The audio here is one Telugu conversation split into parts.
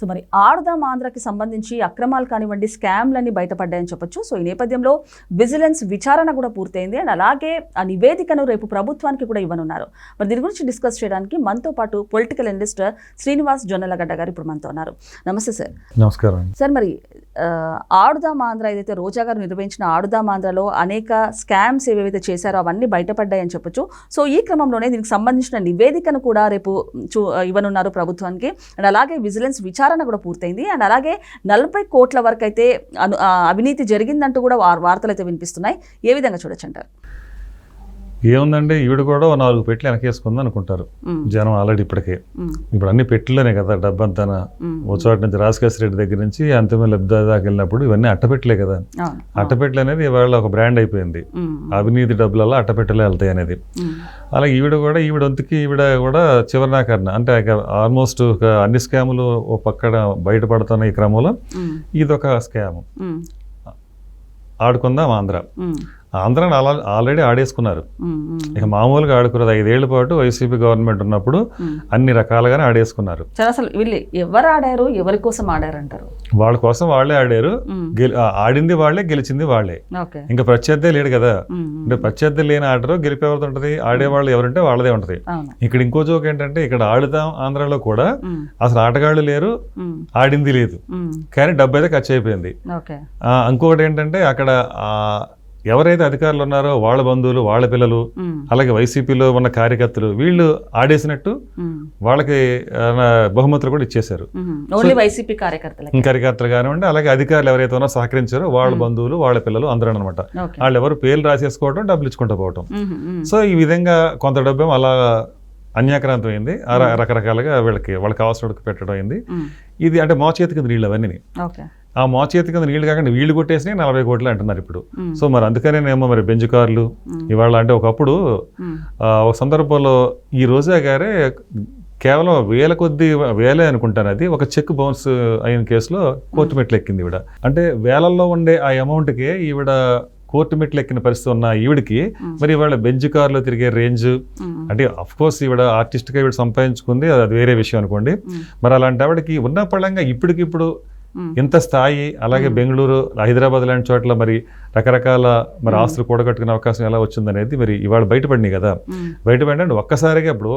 సో మరి ఆడుదాం ఆంధ్రకి సంబంధించి అక్రమాలు కానివ్వండి స్కామ్లన్నీ బయటపడ్డాయని చెప్పొచ్చు. సో ఈ నేపథ్యంలో విజిలెన్స్ విచారణ కూడా పూర్తయింది. అండ్ అలాగే ఆ నివేదికను రేపు ప్రభుత్వానికి కూడా ఇవ్వనున్నారు. మరి దీని గురించి డిస్కస్ చేయడానికి మనతో పాటు పొలిటికల్ ఇన్వెస్టర్ శ్రీనివాస్ జొన్నలగడ్డ గారు ఇప్పుడు మనతో ఉన్నారు. నమస్తే సార్. నమస్కారం సార్ మరి ఆడుదాం ఆంధ్ర ఏదైతే రోజా గారు నిర్వహించిన ఆడుదాం ఆంధ్రలో అనేక స్కామ్స్ ఏవైతే చేశారో అవన్నీ బయటపడ్డాయని చెప్పొచ్చు. సో ఈ క్రమంలోనే దీనికి సంబంధించిన నివేదికను కూడా రేపు చూ ఇవ్వనున్నారు ప్రభుత్వానికి. అండ్ అలాగే విజిలెన్స్ విచారణ కూడా పూర్తయింది. అండ్ అలాగే నలభై కోట్ల వరకు అయితే అను అవినీతి జరిగిందంటూ కూడా వార్తలు అయితే వినిపిస్తున్నాయి. ఏ విధంగా చూడొచ్చు అంటారు? ఏముందండి ఈవిడ కూడా నాలుగు పెట్లు వెనకేసుకుంది అనుకుంటారు. జనం ఆల్రెడీ ఇప్పటికే. ఇప్పుడు అన్ని పెట్టిలోనే కదా డబ్బంతా మ్మ్. ఓ చోట నుంచి రాజకేశ్ రెడ్డి దగ్గర నుంచి అంతిమ లబ్ధ దాకా వెళ్ళినప్పుడు ఇవన్నీ అట్టపెట్టలే కదా అవును అట్టపెట్టెలు అనేది ఇవాళ ఒక బ్రాండ్ అయిపోయింది. అవినీతి డబ్బులలో అట్టపెట్టెలే వెళ్తాయి అనేది. అలాగే ఈవిడ కూడా ఈవిడ వంతుకి ఈవిడ కూడా చివరినాకరణ అంటే ఆల్మోస్ట్ ఒక అన్ని స్కాములు ఓ పక్కన బయటపడుతున్న ఈ క్రమంలో. ఇదొక స్కామ్. ఆడుకుందాం ఆంధ్ర. ఆంధ్రాని అలా ఆల్రెడీ ఆడేసుకున్నారు. ఇక మామూలుగా ఆడుకున్నది ఐదేళ్ళ పాటు వైసీపీ గవర్నమెంట్ ఉన్నప్పుడు. అన్ని రకాలుగానే ఆడేసుకున్నారు. అసలు వీళ్ళు ఎవరు ఆడారు ఎవరి కోసం ఆడారు అంటారు వాళ్ళ కోసం వాళ్ళే ఆడారు. ఆడింది వాళ్ళే గెలిచింది వాళ్ళే. ఇంకా ప్రత్యర్థి లేడు కదా. అంటే ప్రత్యర్థి లేని ఆడరు గెలిపేవాళ్ళతో ఉంటుంది ఆడేవాళ్ళు ఎవరంటే వాళ్ళదే ఉంటుంది. ఇక్కడ ఇంకో జోక్ ఏంటంటే ఇక్కడ ఆడుదాం ఆంధ్రాలో కూడా. అసలు ఆటగాళ్ళు లేరు. ఆడింది లేదు. కానీ డబ్బు అయితే ఖర్చు అయిపోయింది. ఇంకొకటి ఏంటంటే అక్కడ ఎవరైతే అధికారులు ఉన్నారో వాళ్ళ బంధువులు వాళ్ళ పిల్లలు. అలాగే వైసీపీలో ఉన్న కార్యకర్తలు వీళ్ళు ఆడేసినట్టు. వాళ్ళకి బహుమతులు కూడా ఇచ్చేశారు. వైసీపీ కార్యకర్తలు కానివ్వండి అలాగే అధికారులు ఎవరైతే ఉన్నారో సహకరించారో వాళ్ళ బంధువులు వాళ్ళ పిల్లలు అందరూ అనమాట. వాళ్ళు ఎవరు పేర్లు రాసేసుకోవడం డబ్బులు ఇచ్చుకుంటూ పోవటం. సో ఈ విధంగా కొంత డబ్బు అలా అన్యాక్రాంతం అయింది రకరకాలుగా వీళ్ళకి వాళ్ళకి కావాల్సిన పెట్టడం అయింది. ఇది అంటే మోచేతి కింద నీళ్ళు అవన్నీ ఆ మోచేతి కింద నీళ్ళు కాకుండా వీళ్ళు కొట్టేసి నలభై కోట్లు అంటున్నారు ఇప్పుడు. సో మరి అందుకనేనేమో మరి బెంచ్ కార్లు ఇవాళ అంటే ఒకప్పుడు ఒక సందర్భంలో ఈ రోజా గారే కేవలం వేల కొద్ది వేలే అనుకుంటాను అది ఒక చెక్ బౌన్స్ అయిన కేసులో కోర్టు మెట్లు ఎక్కింది ఈవిడ అంటే వేలల్లో ఉండే ఆ అమౌంట్కే ఈవిడ కోర్టు మెట్లు ఎక్కిన పరిస్థితి ఉన్న ఈవిడికి మరి ఇవాళ బెంచ్ కార్లో తిరిగే రేంజ్. అంటే అఫ్ కోర్స్ ఈవిడ ఆర్టిస్ట్గా ఈవిడ సంపాదించుకుంది అది వేరే విషయం అనుకోండి. మరి అలాంటి ఆవిడకి ఉన్న పళంగా ఇప్పటికిప్పుడు. ఇంత స్థాయి అలాగే బెంగళూరు హైదరాబాద్ లాంటి చోట్ల మరి రకరకాల మరి ఆస్తులు కూడగట్టుకునే అవకాశం ఎలా వచ్చిందనేది మరి ఇవాళ బయటపడినాయి కదా మ్మ్. బయటపడిన ఒక్కసారిగా ఇప్పుడు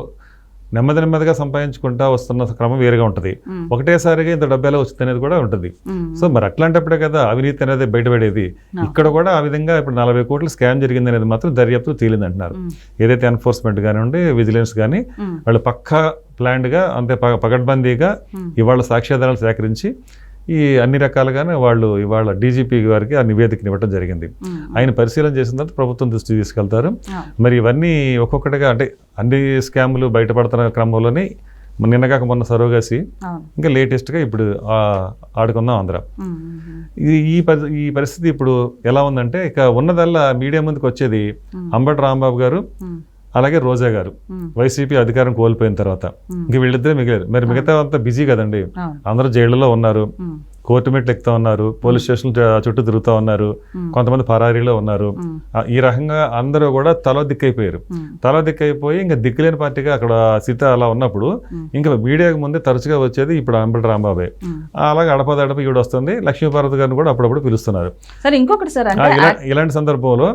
నెమ్మది నెమ్మదిగా సంపాదించుకుంటా వస్తున్న క్రమం వేరుగా ఉంటుంది. ఒకటేసారిగా ఇంత డబ్బు ఎలా వచ్చింది అనేది కూడా ఉంటుంది. సో మరి అట్లాంటప్పుడే కదా అవినీతి అనేది బయటపడేది ఇక్కడ కూడా ఆ విధంగా ఇప్పుడు నలభై కోట్ల స్కామ్ జరిగింది అనేది మాత్రం దర్యాప్తు తేలింది అంటున్నారు. ఏదైతే ఎన్ఫోర్స్మెంట్ కానివ్వండి విజిలెన్స్ కానీ. వాళ్ళు పక్కా ప్లాన్డ్గా అంతే ప- పకడ్బందీగా మ్మ్. ఇవాళ సాక్ష్యాధారాలు సేకరించి ఈ అన్ని రకాలుగానే వాళ్ళు ఇవాళ డీజీపీ గారికి ఆ నివేదికని ఇవ్వడం జరిగింది. ఆయన పరిశీలన చేసిన తర్వాత ప్రభుత్వం దృష్టికి తీసుకెళ్తారు. మరి ఇవన్నీ ఒక్కొక్కటిగా అంటే అన్ని స్కాములు బయటపడుతున్న క్రమంలోనే నిన్నగాక మొన్న సరోగసి ఇంకా లేటెస్ట్గా ఇప్పుడు ఆడుకుందాం ఆంధ్ర. ఇది ఈ పరి ఈ పరిస్థితి ఇప్పుడు ఎలా ఉందంటే ఇక ఉన్నదల్లా మీడియా ముందుకు వచ్చేది అంబటి రాంబాబు గారు. అలాగే రోజా గారు. వైసీపీ అధికారం కోల్పోయిన తర్వాత. ఇంక వీళ్ళిద్దరే మిగిలారు. మరి మిగతా అంతా బిజీ కదండి. అందరూ జైళ్ళలో ఉన్నారు. కోర్టు మెట్లు ఎక్కుతా ఉన్నారు పోలీస్ స్టేషన్ చుట్టూ తిరుగుతూ ఉన్నారు మ్మ్. కొంతమంది పరారీలో ఉన్నారు. ఆ, ఈ రకంగా అందరూ కూడా తలో దిక్కైపోయారు. తలో దిక్కైపోయి ఇంకా దిక్కులేని పార్టీగా అక్కడ సీత అలా ఉన్నప్పుడు. ఇంకా మీడియాకు ముందే తరచుగా వచ్చేది ఇప్పుడు అంబటి రాంబాబే. అలాగే అడపదడప ఈవిడ వస్తుంది లక్ష్మీపార్వతి గారిని కూడా అప్పుడప్పుడు పిలుస్తున్నారు సరే ఇంకొకటి సార్ ఇలాంటి సందర్భంలో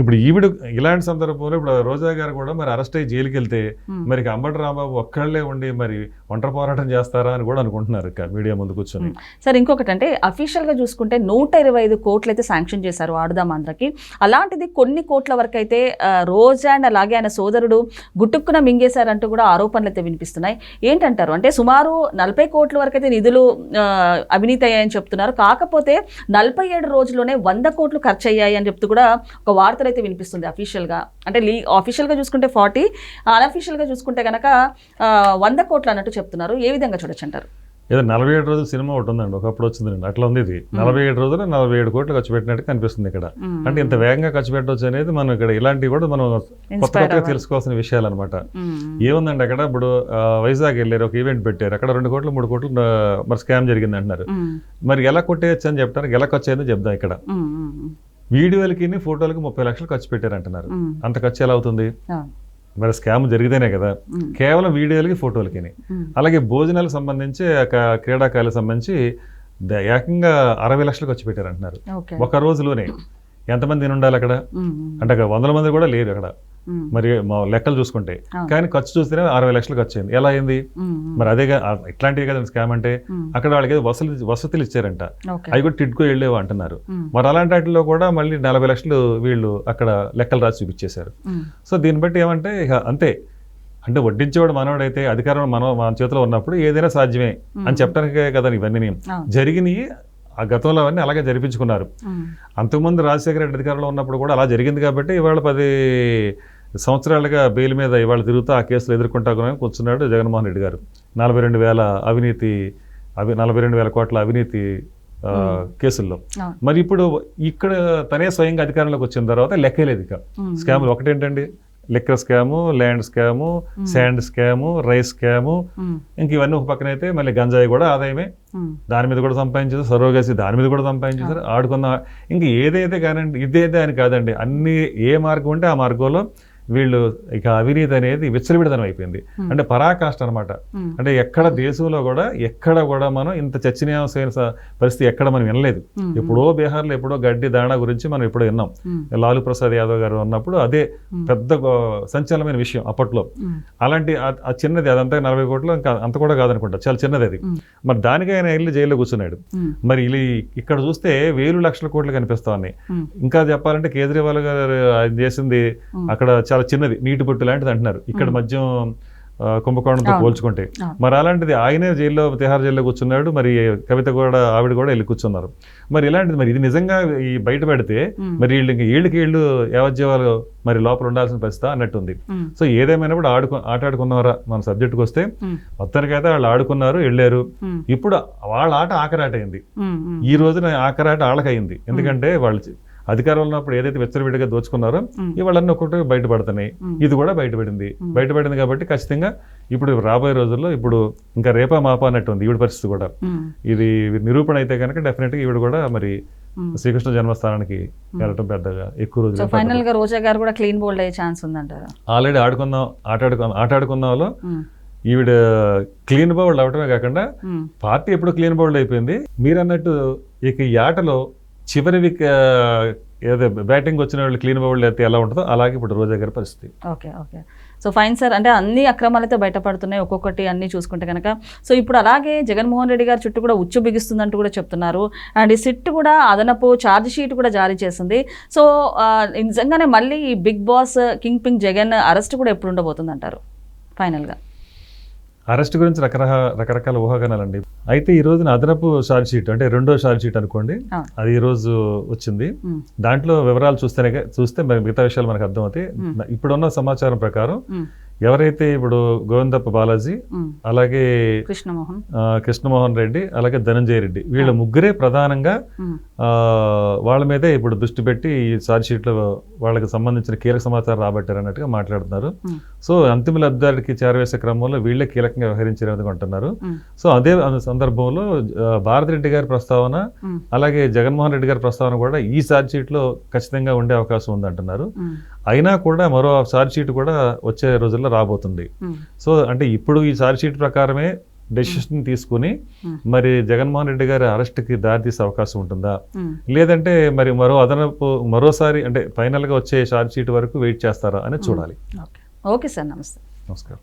ఇప్పుడు ఈవిడ ఇలాంటి సందర్భంలో ఇప్పుడు రోజా గారు కూడా మరి అరెస్ట్ అయ్యి జైలుకి వెళ్తే. మరి ఇక అంబటి రాంబాబు ఒక్కళ్ళే ఉండి మరి ఒంటరి పోరాటం చేస్తారా అని కూడా అనుకుంటున్నారు ఇక మీడియా ముందు కూర్చొని సార్ ఇంకొకటి అంటే అఫీషియల్గా చూసుకుంటే నూట ఇరవై ఐదు కోట్లు అయితే శాంక్షన్ చేశారు ఆడుదాం ఆంధ్రకి. అలాంటిది కొన్ని కోట్ల వరకు అయితే ఆ, రోజా అండ్ అలాగే ఆయన సోదరుడు గుట్టుక్కున మింగేశారంటూ కూడా ఆరోపణలు అయితే వినిపిస్తున్నాయి. ఏంటంటారు? అంటే సుమారు నలభై కోట్ల వరకు అయితే నిధులు అవినీతి అయ్యాయని చెప్తున్నారు. కాకపోతే నలభై ఏడు రోజుల్లోనే వంద కోట్లు ఖర్చు అయ్యాయి అని చెప్తూ కూడా ఒక వార్తలు అయితే వినిపిస్తుంది అఫీషియల్గా అంటే లీ అఫీషియల్గా చూసుకుంటే ఫార్టీ అన్అఫీషియల్గా చూసుకుంటే కనుక వంద కోట్లు అన్నట్టు చెప్తున్నారు. ఏ విధంగా చూడొచ్చు అంటారు? ఏదో నలభై ఏడు రోజులు సినిమా ఒకటి ఉందండి ఒకప్పుడు వచ్చిందండి అట్లా ఉంది ఇది నలభై ఏడు రోజులు నలభై ఏడు కోట్లు ఖర్చు పెట్టినట్టు కనిపిస్తుంది ఇక్కడ. అంటే ఇంత వేగంగా ఖర్చు పెట్టవచ్చు అనేది మనం ఇక్కడ ఇలాంటివి కూడా మనం కొత్త కొత్తగా. తెలుసుకోవాల్సిన విషయాలు అనమాట. ఏముందండి అక్కడ ఇప్పుడు వైజాగ్ వెళ్ళారు ఒక ఈవెంట్ పెట్టారు అక్కడ రెండు కోట్లు మూడు కోట్లు మరి స్కామ్ జరిగింది అంటున్నారు. మరి ఎలా కొట్టేయచ్చు అని చెప్తారు ఎలా ఖర్చు అయిందో చెప్దాం ఇక్కడ. వీడియోలకి ఫోటోలకి ముప్పై లక్షలు ఖర్చు పెట్టారు అంటున్నారు. అంత ఖర్చు ఎలా అవుతుంది. మరి స్కామ్ జరిగితేనే కదా. కేవలం వీడియోలకి ఫోటోలకి. అలాగే భోజనాలకు సంబంధించి ఒక క్రీడాకారులకు సంబంధించి ఏకంగా అరవై లక్షలు ఖర్చు పెట్టారు అంటున్నారు ఓకే ఒక రోజులోనే ఎంతమంది ఉండాలి అక్కడ. అంటే అక్కడ వందల మంది కూడా లేరు అక్కడ. మరి మా లెక్కలు చూసుకుంటే. కానీ ఖర్చు చూస్తేనే అరవై లక్షలు ఖర్చు అయింది ఎలా అయింది. మరి అదే ఇట్లాంటివి కదా స్కామ్ అంటే. అక్కడ వాళ్ళకి ఏదో వసతులు వసతులు ఇచ్చారంట అవి కూడా టిడ్కో వెళ్ళేవా అంటున్నారు. మరి అలాంటి వాటిలో కూడా మళ్ళీ నలభై లక్షలు వీళ్ళు అక్కడ లెక్కలు రాసి చూపించేశారు. సో దీన్ని బట్టి ఏమంటే ఇక అంతే అంటే వడ్డించేవాడు మనవాడైతే అధికారం మన మన చేతిలో ఉన్నప్పుడు ఏదైనా సాధ్యమే అని చెప్పడానికే కదా ఇవన్నీ. జరిగినాయి ఆ గతంలో అవన్నీ అలాగే జరిపించుకున్నారు. అంతకుముందు రాజశేఖర రెడ్డి అధికారంలో ఉన్నప్పుడు కూడా అలా జరిగింది కాబట్టి ఇవాళ పది సంవత్సరాలుగా బెయిల్ మీద ఇవాళ తిరుగుతూ ఆ కేసులు ఎదుర్కొంటా కూర్చున్నాడు జగన్మోహన్ రెడ్డి గారు. నలభై రెండు వేల అవినీతి అవి నలభై రెండు వేల కోట్ల అవినీతి కేసుల్లో. మరి ఇప్పుడు ఇక్కడ తనే స్వయంగా అధికారంలోకి వచ్చిన తర్వాత లెక్కలేదు ఇక. స్కాములు ఒకటేంటండి? Liquor scam land scam sand scam rice scam. ఇంక ఇవన్నీ ఒక పక్కన అయితే మళ్ళీ గంజాయి కూడా ఆదాయమే. దాని మీద కూడా సంపాదించారు సరోగసి దాని మీద కూడా సంపాదించారు ఆడుకున్న ఇంక ఏదైతే కానండి ఇదేదే అని కాదండి. అన్ని ఏ మార్గం ఉంటే ఆ మార్గంలో వీళ్ళు ఇక అవినీతి అనేది విచ్చలవిడతనం అయిపోయింది అంటే పరాకాష్ట అనమాట. అంటే ఎక్కడ దేశంలో కూడా ఎక్కడ కూడా మనం ఇంత చర్చనీయాంశమైన పరిస్థితి ఎక్కడ మనం వినలేదు. ఎప్పుడో బీహార్లో ఎప్పుడో గడ్డి దాణా గురించి మనం ఎప్పుడో విన్నాం. లాలూ ప్రసాద్ యాదవ్ గారు ఉన్నప్పుడు అదే పెద్ద సంచలనమైన విషయం అప్పట్లో. అలాంటి ఆ- చిన్నది అదంతా నలభై కోట్లు ఇంకా అంత కూడా కాదనుకుంటా చాలా చిన్నది అది. మరి దానికి ఆయన వెళ్ళి జైల్లో కూర్చున్నాడు. మరి ఇలా ఇక్కడ చూస్తే వేలు లక్షల కోట్లు కనిపిస్తా ఉన్నాయి. ఇంకా చెప్పాలంటే కేజ్రీవాల్ గారు చేసింది అక్కడ చాలా చిన్నది నీటి బొట్టు లాంటిది అంటున్నారు ఇక్కడ మద్యం కుంభకోణంతో. పోల్చుకుంటే. మరి అలాంటిది ఆయనే జైల్లో తిహార్ జైల్లో కూర్చున్నాడు మరి కవిత కూడా ఆవిడ కూడా వెళ్ళి కూర్చున్నారు మరి ఇలాంటిది మరి ఇది నిజంగా ఈ బయట పెడితే. మరి వీళ్ళకి ఏళ్ళకి ఏళ్ళు యావజ్జీవాలు మరి లోపల ఉండాల్సిన పరిస్థితి అన్నట్టుంది. సో ఏదేమైనా కూడా ఆడుకు ఆట ఆడుకున్నారా మన సబ్జెక్టుకి వస్తే. మొత్తానికైతే వాళ్ళు ఆడుకున్నారు వెళ్ళారు. ఇప్పుడు వాళ్ళ ఆట ఆఖరాట అయింది. ఈ రోజున ఆఖరాట ఆళ్ళకయింది ఎందుకంటే వాళ్ళు అధికారంలో ఉన్నప్పుడు ఏదైతే విచ్చలవిడిగా దోచుకున్నారో. ఇవాళన్నీ ఒక్కొక్కటి బయటపడుతున్నాయి. ఇది కూడా బయటపడింది బయటపడింది కాబట్టి ఖచ్చితంగా ఇప్పుడు రాబోయే రోజుల్లో ఇప్పుడు ఇంకా రేపా మాపా అన్నట్టు ఉంది ఈవిడ పరిస్థితి కూడా. ఇది నిరూపణ అయితే కనుక డెఫినెట్గా ఈవిడ కూడా మరి. శ్రీకృష్ణ జన్మస్థానానికి వెళ్ళటం పెద్దగా ఎక్కువ రోజులు ఫైనల్గా రోజా గారు కూడా క్లీన్ బోల్డ్ అయ్యే ఛాన్స్ ఉందంటారా ఆల్రెడీ ఆడుకుందాం ఆట ఆడుకుందాం ఆట ఆడుకుందాంలో మ్మ్. ఈవిడ క్లీన్ బౌల్డ్ అవటమే కాకుండా. పార్టీ ఎప్పుడు క్లీన్ బౌల్డ్ అయిపోయింది మీరు అన్నట్టు ఇక ఈ ఆటలో చివరి విక్ ఏదో బ్యాటింగ్ వచ్చిన వాళ్ళు క్లీన్ బౌల్డ్ అయితే ఎలా ఉంటుందో అలాగే ఇప్పుడు రోజా గారి పరిస్థితి. Okay okay. So fine sir అంటే అన్ని అక్రమాలైతే బయటపడుతున్నాయి ఒక్కొక్కటి అన్ని చూసుకుంటే కనుక సో ఇప్పుడు అలాగే జగన్మోహన్ రెడ్డి గారి చుట్టూ కూడా ఉచ్చు బిగిస్తుందంటూ కూడా చెప్తున్నారు. అండ్ ఈ సిట్ కూడా అదనపు ఛార్జ్ షీట్ కూడా జారీ చేసింది. సో నిజంగానే మళ్ళీ ఈ big boss king ping Jagan arrest కూడా ఎప్పుడు ఉండబోతుంది అంటారు ఫైనల్గా అరెస్ట్ గురించి రకరకాల రకరకాల ఊహాగానాలండి అయితే ఈ రోజున అదనపు ఛార్జ్ షీట్ అంటే రెండో ఛార్జ్ షీట్ అనుకోండి. అది ఈ రోజు వచ్చింది. దాంట్లో వివరాలు చూస్తేనే చూస్తే మిగతా విషయాలు మనకు అర్థమవుతాయి ఇప్పుడున్న సమాచారం ప్రకారం. ఎవరైతే ఇప్పుడు గోవిందప్ప బాలాజీ. అలాగే కృష్ణమోహన్ కృష్ణమోహన్ రెడ్డి అలాగే ధనంజయ రెడ్డి వీళ్ళ ముగ్గురే ప్రధానంగా వాళ్ళ మీదే ఇప్పుడు దృష్టి పెట్టి ఈ ఛార్జ్ షీట్లో వాళ్ళకి సంబంధించిన కీలక సమాచారం రాబట్టారు అన్నట్టుగా మాట్లాడుతున్నారు. సో అంతిమ లబ్ధానికి చేరవేసే క్రమంలో వీళ్ళే కీలకంగా వ్యవహరించారు అంటున్నారు మ్మ్. సో అదే సందర్భంలో భారతిరెడ్డి గారి ప్రస్తావన. అలాగే జగన్మోహన్ రెడ్డి గారి ప్రస్తావన కూడా ఈ ఛార్జ్ షీట్లో ఖచ్చితంగా ఉండే అవకాశం ఉందంటున్నారు. అయినా కూడా మరో షీట్ కూడా వచ్చే రోజుల్లో రాబోతుంది. మ్మ్. సో అంటే ఇప్పుడు ఈ షీట్ ప్రకారమే డెసిషన్ తీసుకుని. మరి జగన్మోహన్ రెడ్డి గారి అరెస్ట్కి దారితీసే అవకాశం ఉంటుందా. లేదంటే మరి మరో అదనపు మరోసారి అంటే ఫైనల్గా వచ్చే షీట్ వరకు వెయిట్ చేస్తారా అనేది చూడాలి. ఓకే సార్ నమస్తే. నమస్కారం.